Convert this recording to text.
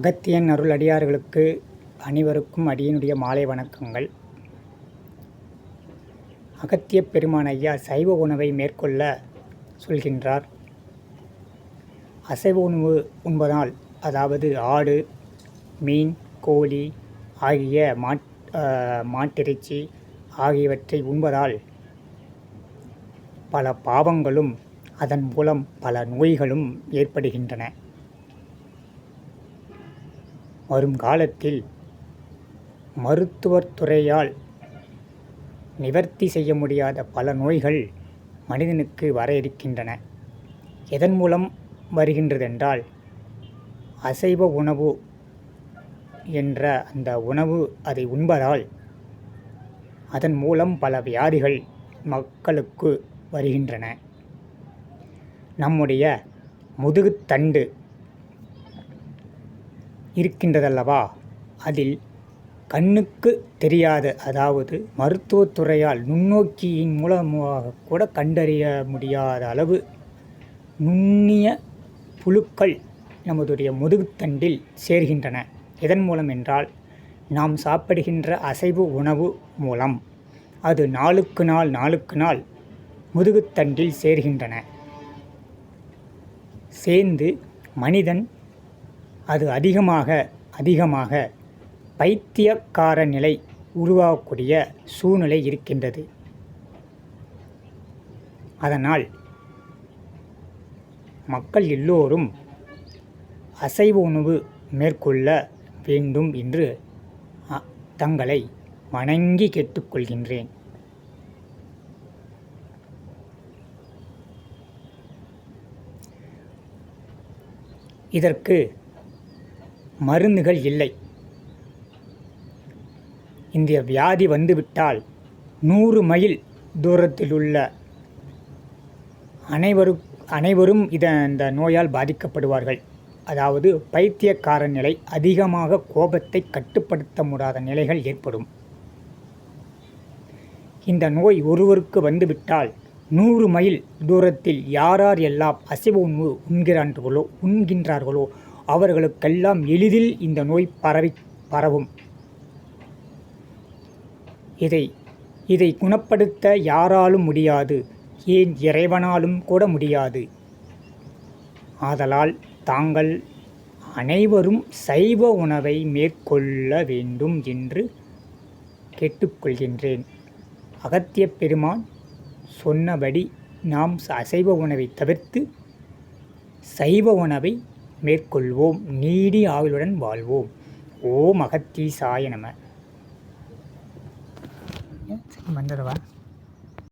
அகத்தியன் அருள் அடியார்களுக்கு அனைவருக்கும் அடியினுடைய மாலை வணக்கங்கள். அகத்தியப் பெருமான் ஐயா சைவ உணவை மேற்கொள்ள சொல்கின்றார். அசைவ உணவு உண்பதால் அதாவது ஆடு மீன் கோழி ஆகிய மாட் மாட்டிறைச்சி ஆகியவற்றை உண்பதால் பல பாவங்களும் அதன் மூலம் பல நோய்களும் ஏற்படுகின்றன. வரும் காலத்தில் மருத்துவத் துறையால் நிவர்த்தி செய்ய முடியாத பல நோய்கள் மனிதனுக்கு வர இருக்கின்றன. எதன் மூலம் வருகின்றதென்றால் அசைவ உணவு என்ற அந்த உணவு அதை உண்பதால் அதன் மூலம் பல வியாதிகள் மக்களுக்கு வருகின்றன. நம்முடைய முதுகுத்தண்டு இருக்கின்றதல்லவா? அதில் கண்ணுக்கு தெரியாத அதாவது மருத்துவத்துறையால் நுண்ணோக்கியின் மூலமாக கூட கண்டறிய முடியாத அளவு நுண்ணிய புழுக்கள் நமதுடைய முதுகுத்தண்டில் சேர்கின்றன. எதன் மூலம் என்றால் நாம் சாப்பிடுகின்ற அசைவு உணவு மூலம். அது நாளுக்கு நாள் நாளுக்கு நாள் முதுகுத்தண்டில் சேர்கின்றன. சேர்ந்து மனிதன் அது அதிகமாக அதிகமாக பைத்தியக்கார நிலை உருவாகக்கூடிய சூழ்நிலை இருக்கின்றது. அதனால் மக்கள் எல்லோரும் அசைவ உணவு மேற்கொள்ள வேண்டும் என்று தங்களை வணங்கி கேட்டுக்கொள்கின்றேன். இதற்கு மருந்துகள் இல்லை. இந்த வியாதி வந்துவிட்டால் நூறு மைல் தூரத்தில் உள்ள அனைவரும் அனைவரும் இத இந்த நோயால் பாதிக்கப்படுவார்கள். அதாவது பைத்தியக்கார நிலை அதிகமாக கோபத்தை கட்டுப்படுத்த முடியாத நிலைகள் ஏற்படும். இந்த நோய் ஒருவருக்கு வந்துவிட்டால் நூறு மைல் தூரத்தில் யாரார் எல்லாம் அசைவ உணவு உண்கிறார்களோ உண்கின்றார்களோ அவர்களுக்கெல்லாம் எளிதில் இந்த நோய் பரவி பரவும். இதை இதை குணப்படுத்த யாராலும் முடியாது. ஏன் இறைவனாலும் கூட முடியாது. ஆதலால் தாங்கள் அனைவரும் சைவ உணவை மேற்கொள்ள வேண்டும் என்று கேட்டுக்கொள்கின்றேன். அகத்திய பெருமான் சொன்னபடி நாம் அசைவ உணவை தவிர்த்து சைவ உணவை மேற்கொள்வோம். நீடி ஆயுளுடன் வாழ்வோம். ஓம் அகத்தீசாய நம. வந்துடுவா.